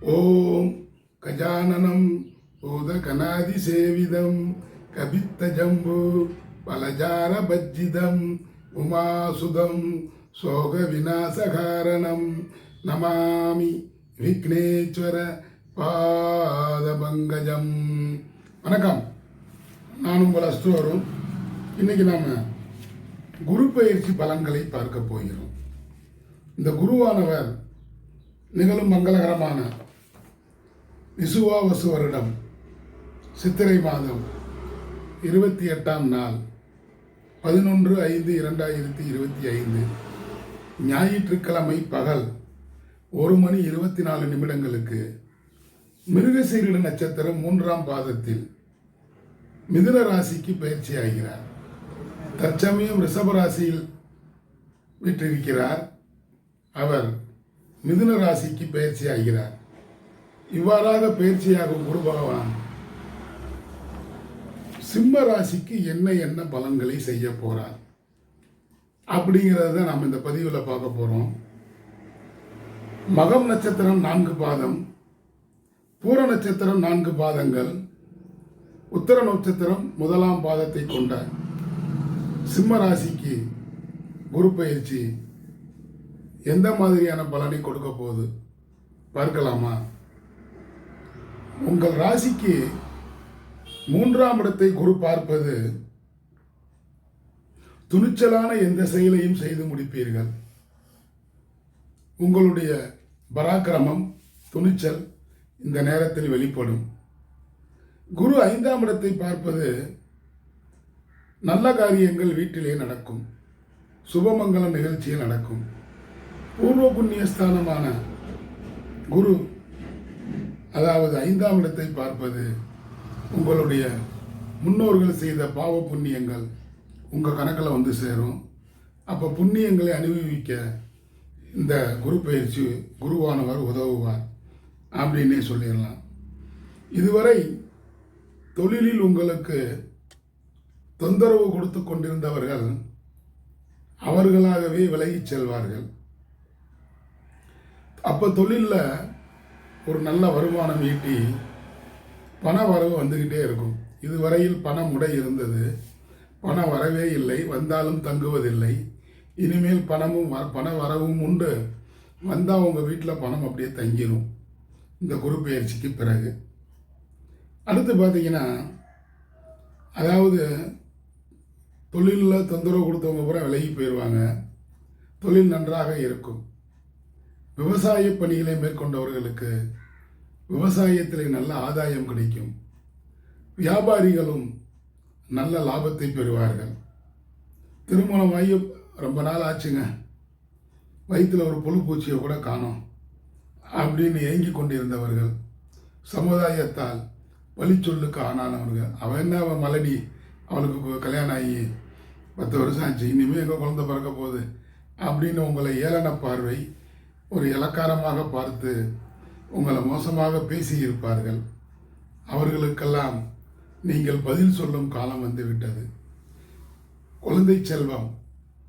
ஓம் கஜானனம் பூதகனாதி சேவிதம் கபித்த ஜம்பு பலஜார பஜ்ஜிதம் உமாசுதம் சோக விநாசகாரணம் நமாமி விக்னேஸ்வர பாதபங்கஜம். வணக்கம். நான் உங்கள் அஸ்தோரும் இன்னைக்கு நாம் குரு பயிற்சி பலன்களை பார்க்க போகிறோம். இந்த குருவானவர் நிகழும் மங்களகரமான விசுவாவசு வருடம் சித்திரை மாதம் இருபத்தி எட்டாம் நாள் பதினொன்று ஐந்து இரண்டாயிரத்தி இருபத்தி ஐந்து ஞாயிற்றுக்கிழமை பகல் ஒரு மணி இருபத்தி நாலு நிமிடங்களுக்கு மிருகசீரிட நட்சத்திரம் மூன்றாம் பாதத்தில் மிதுன ராசிக்கு பயிற்சி ஆகிறார் தற்சமயம் ரிஷப ராசியில் விட்டிருக்கிறார். அவர் மிதுன ராசிக்கு பயிற்சி ஆகிறார் இவ்வாறாக பயிற்சியாகும் குரு பகவான். சிம்ம ராசிக்கு என்ன என்ன பலன்களை செய்ய போகிறார் அப்படிங்கிறத நாம் இந்த பதிவில் பார்க்க போகிறோம் மகம் நட்சத்திரம் நான்கு பாதம் பூர நட்சத்திரம் நான்கு பாதங்கள் உத்தர நட்சத்திரம் முதலாம் பாதத்தை கொண்ட சிம்ம ராசிக்கு குரு பயிற்சி எந்த மாதிரியான பலனை கொடுக்க போகுது? பார்க்கலாமா? உங்கள் ராசிக்கு மூன்றாம் இடத்தை குரு பார்ப்பது துணிச்சலான எந்த செயலையும் செய்து முடிப்பீர்கள். உங்களுடைய பராக்கிரமம் துணிச்சல் இந்த நேரத்தில் வெளிப்படும். குரு ஐந்தாம் இடத்தை பார்ப்பது நல்ல காரியங்கள் வீட்டிலே நடக்கும். சுபமங்கலம் நிகழ்ச்சியில் நடக்கும். பூர்வ புண்ணிய ஸ்தானமான குரு அதாவது ஐந்தாம் இடத்தை பார்ப்பது உங்களுடைய முன்னோர்கள் செய்த பாவ புண்ணியங்கள் உங்கள் கணக்கில் வந்து சேரும். அப்போ புண்ணியங்களை அனுபவிக்க இந்த குரு பயிற்சி குருவானவர் உதவுவார் அப்படின்னே சொல்லிடலாம். இதுவரை தொழிலில் உங்களுக்கு தொந்தரவு கொடுத்து கொண்டிருந்தவர்கள் அவர்களாகவே விலகிச் செல்வார்கள். அப்போ தொழிலில் ஒரு நல்ல வருமானம் ஈட்டி பண வரவு வந்துக்கிட்டே இருக்கும். இதுவரையில் பண முடை இருந்தது. பணம் வரவே இல்லை. வந்தாலும் தங்குவதில்லை. இனிமேல் பணமும் வ- பண வரவும் உண்டு. வந்தால் உங்கள் வீட்டில் பணம் அப்படியே தங்கிடும் இந்த குரு பயிற்சிக்கு பிறகு. அடுத்து பார்த்தீங்கன்னா அதாவது தொழிலில் தொந்தரவு கொடுத்தவங்க பூரா விலகி போயிடுவாங்க தொழில் நன்றாக இருக்கும். விவசாய பணிகளை மேற்கொண்டவர்களுக்கு விவசாயத்தில் நல்ல ஆதாயம் கிடைக்கும். வியாபாரிகளும் நல்ல லாபத்தை பெறுவார்கள். திருமணமாகி ரொம்ப நாள் ஆச்சுங்க. வயிற்றில் ஒரு புழு பூச்சியை கூட காணும். அப்படின்னு ஏங்கி கொண்டிருந்தவர்கள் சமுதாயத்தால் பழிச்சொல்லுக்கு ஆனானவர்கள் அவன் என்ன அவன் மலடி அவளுக்கு கல்யாணம் ஆகி பத்து வருஷம் ஆச்சு. இனிமேல் எங்கள் குழந்தை பிறக்க போகுது? அப்படின்னு உங்களை ஏளன பார்வை ஒரு இலக்காரமாக பார்த்து உங்களை மோசமாக பேசியிருப்பார்கள். அவர்களுக்கெல்லாம் நீங்கள் பதில் சொல்லும் காலம் வந்து விட்டது குழந்தை செல்வம்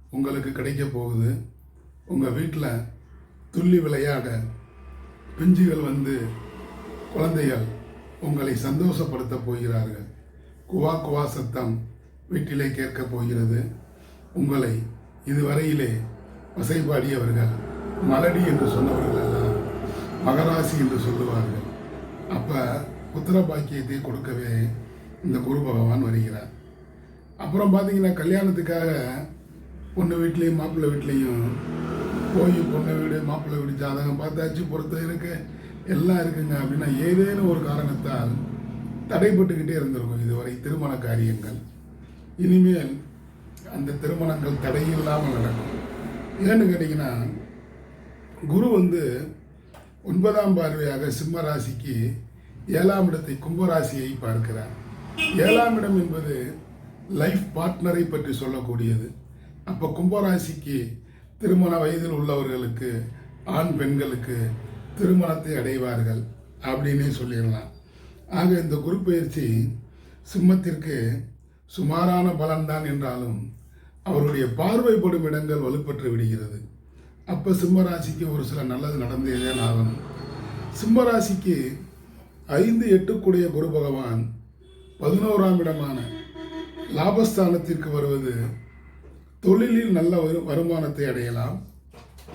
உங்களுக்கு கிடைக்க போகுது. உங்கள் வீட்டில் துள்ளி விளையாட பிஞ்சுகள் வந்து குழந்தைகள் உங்களை சந்தோஷப்படுத்த போகிறார்கள். குவா குவா சத்தம் வீட்டிலே கேட்கப் போகிறது. உங்களை இதுவரையிலே வசைபாடியவர்கள் மலடி என்று சொன்னவர்கள் எல்லாம் மகராசி என்று சொல்லுவார்கள். அப்போ புத்திர பாக்கியத்தை கொடுக்கவே இந்த குரு பகவான் வருகிறார். அப்புறம் பார்த்தீங்கன்னா கல்யாணத்துக்காக பொண்ணு வீட்லேயும் மாப்பிள்ளை வீட்லேயும் போய் பொண்ணு வீடு மாப்பிள்ளை வீடு ஜாதகம் பார்த்தாச்சு பொறுத்த இருக்கு எல்லாம் இருக்குங்க அப்படின்னா ஏதேனும் ஒரு காரணத்தால் தடைப்பட்டுக்கிட்டே இருந்திருக்கும் இதுவரை திருமண காரியங்கள். இனிமேல் அந்த திருமணங்கள் தடையில்லாமல் நடக்கும். ஏன்னு கேட்டிங்கன்னா குரு வந்து ஒன்பதாம் பார்வையாக சிம்ம ராசிக்கு ஏழாம் இடத்தை கும்பராசியை பார்க்கிறார். ஏழாம் இடம் என்பது லைஃப் பார்ட்னரை பற்றி சொல்லக்கூடியது. அப்போ கும்பராசிக்கு திருமண வயதில் உள்ளவர்களுக்கு ஆண் பெண்களுக்கு திருமணத்தை அடைவார்கள் அப்படின்னே சொல்லிடலாம். ஆக இந்த குரு பயிற்சி சிம்மத்திற்கு சுமாரான பலன்தான் என்றாலும் அவருடைய பார்வைப்படும் இடங்கள் வலுப்பெற்று விடுகிறது. அப்போ சிம்மராசிக்கு ஒரு சில நல்லது நடந்தே தான் ஆகணும். சிம்மராசிக்கு ஐந்து எட்டுக்குடைய குரு பகவான் பதினோராம் இடமான லாபஸ்தானத்திற்கு வருவது தொழிலில் நல்ல வருமானத்தை அடையலாம்.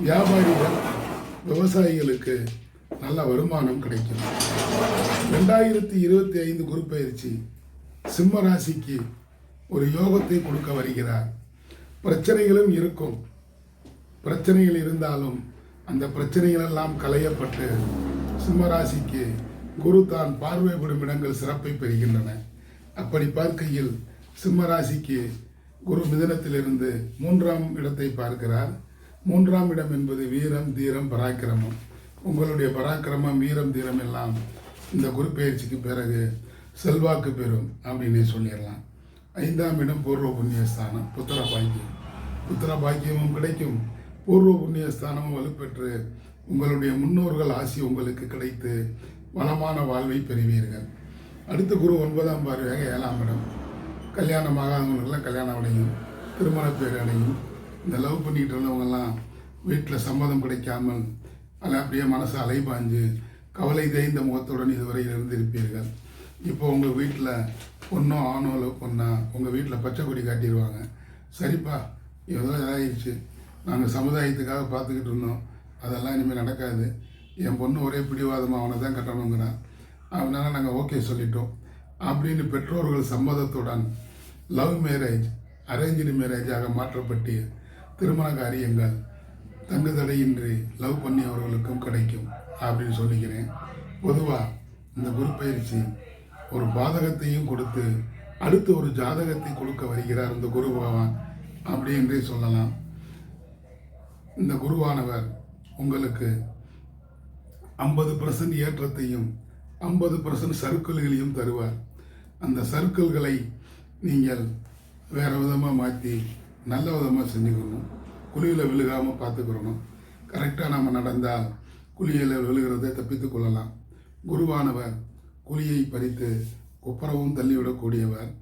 வியாபாரிகள் விவசாயிகளுக்கு நல்ல வருமானம் கிடைக்கும். ரெண்டாயிரத்தி இருபத்தி ஐந்து குரு பயிற்சி சிம்ம ராசிக்கு ஒரு யோகத்தை கொடுக்க வருகிறார். பிரச்சனைகளும் இருக்கும். பிரச்சனைகள் இருந்தாலும் அந்த பிரச்சனைகளெல்லாம் களையப்பட்டு சிம்மராசிக்கு குரு தான் பார்வைப்படும் இடங்கள் சிறப்பை பெறுகின்றன. அப்படி பார்க்கையில் சிம்மராசிக்கு குரு மிதனத்திலிருந்து மூன்றாம் இடத்தை பார்க்கிறார். மூன்றாம் இடம் என்பது வீரம் தீரம் பராக்கிரமம். உங்களுடைய பராக்கிரமம் வீரம் தீரம் எல்லாம் இந்த குரு பயிற்சிக்கு பிறகு செல்வாக்கு பெறும் அப்படின்னு சொல்லிடலாம். ஐந்தாம் இடம் பூர்வ புண்ணியஸ்தானம் புத்திர பாக்கியம். புத்திர பாக்கியமும் கிடைக்கும். பூர்வ புண்ணியஸ்தானமும் வலுப்பெற்று உங்களுடைய முன்னோர்கள் ஆசி உங்களுக்கு கிடைத்து வளமான வாழ்வை பெறுவீர்கள். அடுத்த குரு ஒன்பதாம் பார்வையாக ஏழாம் இடம். கல்யாணம் ஆகாதவங்களுக்கெல்லாம் கல்யாணம் அடையும் திருமண பேர் அடையும் இந்த லவ் பண்ணிகிட்டு இருந்தவங்கெல்லாம் வீட்டில் சம்மதம் கிடைக்காமல் அதில் அப்படியே மனசு அலைபாஞ்சு கவலை தேய்ந்த முகத்துடன் இதுவரை இருந்திருப்பீர்கள். இப்போ உங்கள் வீட்டில் பொண்ணோ ஆணோ லவ் பொண்ணா உங்கள் வீட்டில் பச்சை கொடி காட்டிடுவாங்க சரிப்பா ஏதோ இதாகிடுச்சு நாங்கள் சமுதாயத்துக்காக பார்த்துக்கிட்டு இருந்தோம். அதெல்லாம் இனிமேல் நடக்காது. என் பொண்ணு ஒரே பிடிவாதமாக அவனை தான் கட்டணுங்கிறான் அதனால நாங்கள் ஓகே சொல்லிட்டோம். அப்படின்னு பெற்றோர்கள் சம்மதத்துடன் லவ் மேரேஜ் அரேஞ்சு மேரேஜாக மாற்றப்பட்டு திருமண காரியங்கள் தங்கு தடையின்றி லவ் பண்ணியவர்களுக்கும் கிடைக்கும் அப்படின்னு சொல்லிக்கிறேன். பொதுவாக இந்த குரு பயிற்சி ஒரு பாதகத்தையும் கொடுத்து அடுத்து ஒரு ஜாதகத்தை கொடுக்க வருகிறார் இந்த குரு பகவான். அப்படி என்றே சொல்லலாம். இந்த குருவானவர் உங்களுக்கு ஐம்பது பர்சன்ட் ஏற்றத்தையும் ஐம்பது பர்சன்ட் சர்க்கிள்களையும் தருவார். அந்த சர்க்கிள்களை நீங்கள் வேறு விதமாக மாற்றி நல்ல விதமாக செஞ்சுக்கணும் குழியில் விழுகாமல் பார்த்துக்கிறணும் கரெக்டாக நம்ம நடந்தால் குழியில் விழுகிறதை தப்பித்து கொள்ளலாம். குருவானவர் குழியை பறித்து குப்புறவும் தள்ளிவிடக்கூடியவர்.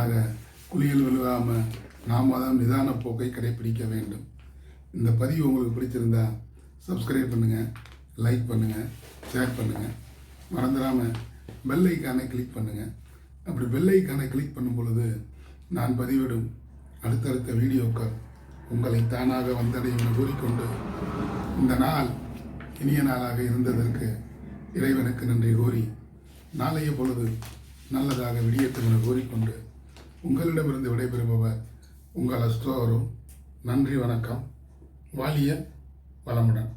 ஆக குழியில் விழுகாமல் நாம் தான் நிதான போக்கை கடைப்பிடிக்க வேண்டும். இந்த பதிவு உங்களுக்கு பிடிச்சிருந்தா சப்ஸ்கிரைப் பண்ணுங்கள் லைக் பண்ணுங்கள் ஷேர் பண்ணுங்கள் மறந்துடாமல் பெல் ஐக்கானை கிளிக் பண்ணுங்கள் அப்படி பெல் ஐக்கானை கிளிக் பண்ணும் பொழுது நான் பதிவிடும் அடுத்தடுத்த வீடியோக்கள் உங்களை தானாக வந்தடையும் என கூறிக்கொண்டு இந்த நாள் இனிய நாளாக இருந்ததற்கு இறைவனுக்கு நன்றி கூறி நாளைய பொழுது நல்லதாக விடியட்டும் என கூறிக்கொண்டு உங்களிடமிருந்து விடைபெறுபவர் உங்கள் அஸ்தோரும் நன்றி வணக்கம். வாலிய வளமுடன்.